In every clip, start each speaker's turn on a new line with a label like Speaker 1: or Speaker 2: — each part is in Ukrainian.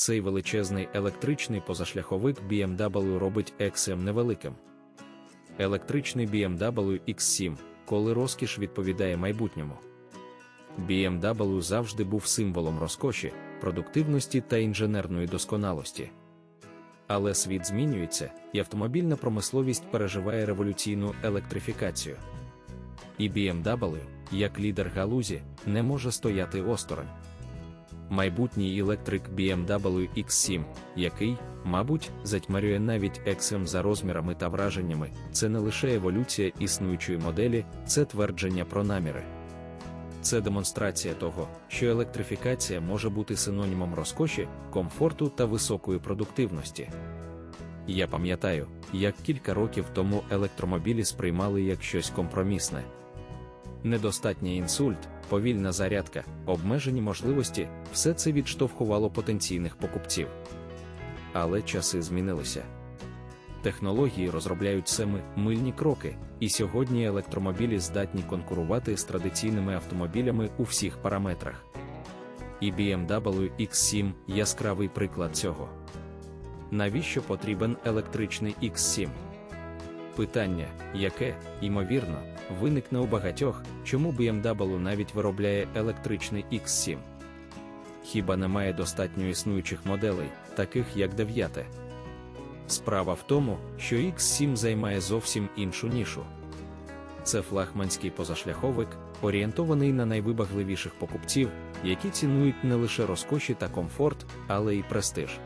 Speaker 1: Цей величезний електричний позашляховик BMW робить XM невеликим. Електричний BMW X7, коли розкіш відповідає майбутньому. BMW завжди був символом розкоші, продуктивності та інженерної досконалості. Але світ змінюється, і автомобільна промисловість переживає революційну електрифікацію. І BMW, як лідер галузі, не може стояти осторонь. Майбутній електрик BMW X7, який, мабуть, затьмарює навіть XM за розмірами та враженнями, це не лише еволюція існуючої моделі, це твердження про наміри. Це демонстрація того, що електрифікація може бути синонімом розкоші, комфорту та високої продуктивності. Я пам'ятаю, як кілька років тому електромобілі сприймали як щось компромісне. Недостатній інсульт, повільна зарядка, обмежені можливості все це відштовхувало потенційних покупців. Але часи змінилися. Технології розробляють семи мильні кроки, і сьогодні електромобілі здатні конкурувати з традиційними автомобілями у всіх параметрах. І BMW X7 яскравий приклад цього. Навіщо потрібен електричний X7? Питання, яке, ймовірно, виникне у багатьох, чому BMW навіть виробляє електричний X7. Хіба немає достатньо існуючих моделей, таких як 9? Справа в тому, що X7 займає зовсім іншу нішу. Це флагманський позашляховик, орієнтований на найвибагливіших покупців, які цінують не лише розкоші та комфорт, але й престиж.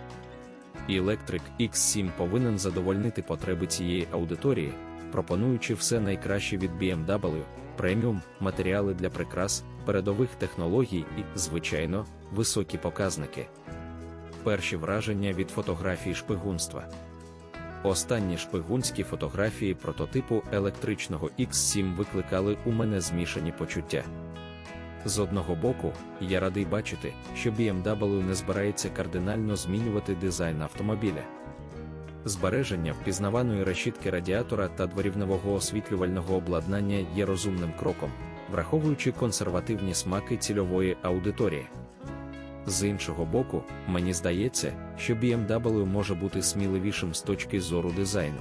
Speaker 1: Electric X7 повинен задовольнити потреби цієї аудиторії, пропонуючи все найкраще від BMW, преміум, матеріали для прикрас, передових технологій і, звичайно, високі показники. Перші враження від фотографії шпигунства. Останні шпигунські фотографії прототипу електричного X7 викликали у мене змішані почуття. З одного боку, я радий бачити, що BMW не збирається кардинально змінювати дизайн автомобіля. Збереження впізнаваної решітки радіатора та дворівневого освітлювального обладнання є розумним кроком, враховуючи консервативні смаки цільової аудиторії. З іншого боку, мені здається, що BMW може бути сміливішим з точки зору дизайну.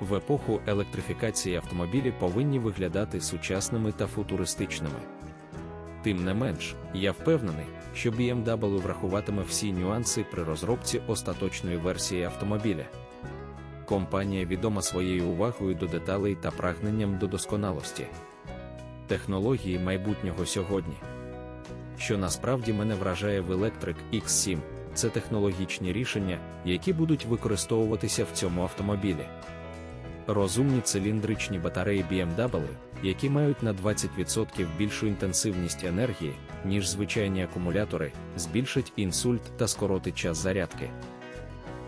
Speaker 1: В епоху електрифікації автомобілі повинні виглядати сучасними та футуристичними. Тим не менш, я впевнений, що BMW врахуватиме всі нюанси при розробці остаточної версії автомобіля. Компанія відома своєю увагою до деталей та прагненням до досконалості. Технології майбутнього сьогодні. Що насправді мене вражає в Electric X7, це технологічні рішення, які будуть використовуватися в цьому автомобілі. Розумні циліндричні батареї BMW, які мають на 20% більшу інтенсивність енергії, ніж звичайні акумулятори, збільшать інсульт та скоротить час зарядки.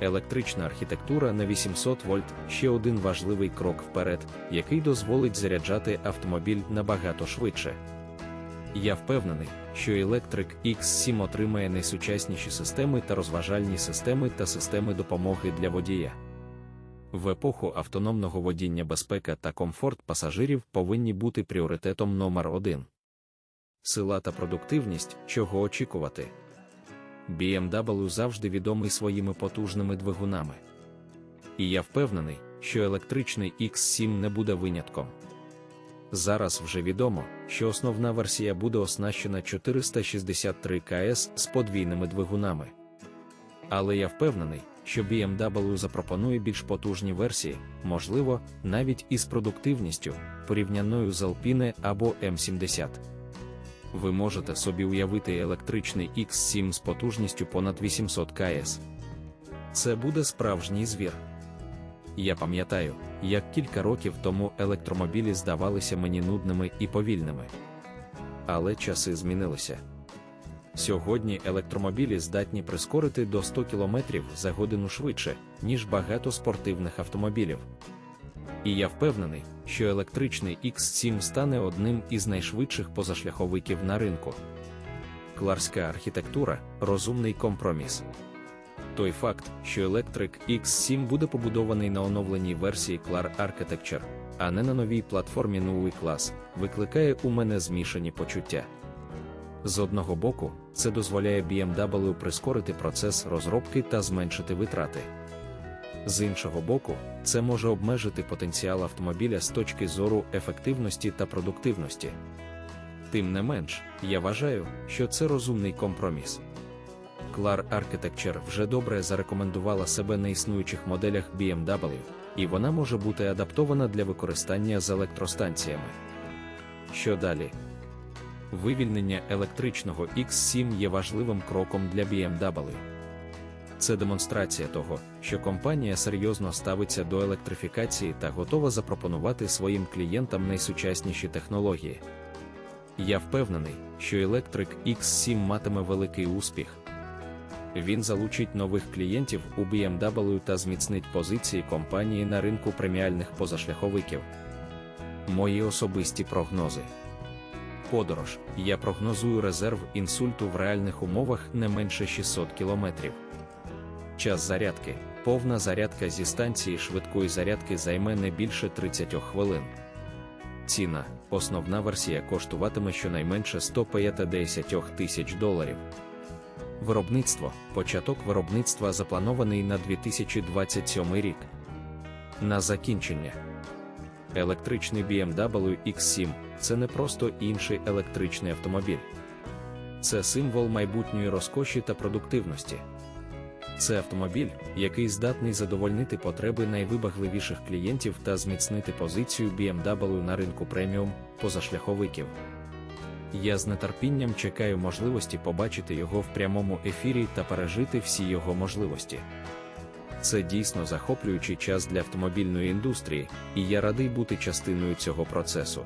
Speaker 1: Електрична архітектура на 800 вольт ще один важливий крок вперед, який дозволить заряджати автомобіль набагато швидше. Я впевнений, що Electric X7 отримає найсучасніші системи та розважальні системи та системи допомоги для водія. В епоху автономного водіння безпека та комфорт пасажирів повинні бути пріоритетом номер один. Сила та продуктивність, чого очікувати. BMW завжди відомий своїми потужними двигунами. І я впевнений, що електричний X7 не буде винятком. Зараз вже відомо, що основна версія буде оснащена 463 КС з подвійними двигунами. Але я впевнений, що BMW запропонує більш потужні версії, можливо, навіть із продуктивністю, порівняною з Alpine або M70. Ви можете собі уявити електричний X7 з потужністю понад 800 КС. Це буде справжній звір. Я пам'ятаю, як кілька років тому електромобілі здавалися мені нудними і повільними. Але часи змінилися. Сьогодні електромобілі здатні прискорити до 100 км за годину швидше, ніж багато спортивних автомобілів. І я впевнений, що електричний X7 стане одним із найшвидших позашляховиків на ринку. Кларська архітектура розумний компроміс. Той факт, що Electric X7 буде побудований на оновленій версії Clar Architecture, а не на новій платформі новий клас, викликає у мене змішані почуття. З одного боку, це дозволяє BMW прискорити процес розробки та зменшити витрати. З іншого боку, це може обмежити потенціал автомобіля з точки зору ефективності та продуктивності. Тим не менш, я вважаю, що це розумний компроміс. Clar Architecture вже добре зарекомендувала себе на існуючих моделях BMW, і вона може бути адаптована для використання з електростанціями. Що далі? Вивільнення електричного X7 є важливим кроком для BMW. Це демонстрація того, що компанія серйозно ставиться до електрифікації та готова запропонувати своїм клієнтам найсучасніші технології. Я впевнений, що електрик X7 матиме великий успіх. Він залучить нових клієнтів у BMW та зміцнить позиції компанії на ринку преміальних позашляховиків. Мої особисті прогнози. Подорож. Я прогнозую резерв інсульту в реальних умовах не менше 600 км. Час зарядки. Повна зарядка зі станції швидкої зарядки займе не більше 30 хвилин. Ціна. Основна версія коштуватиме щонайменше 150 тисяч доларів. Виробництво. Початок виробництва запланований на 2027 рік. На закінчення. Електричний BMW X7 це не просто інший електричний автомобіль. Це символ майбутньої розкоші та продуктивності. Це автомобіль, який здатний задовольнити потреби найвибагливіших клієнтів та зміцнити позицію BMW на ринку преміум позашляховиків. Я з нетерпінням чекаю можливості побачити його в прямому ефірі та пережити всі його можливості. Це дійсно захоплюючий час для автомобільної індустрії, і я радий бути частиною цього процесу.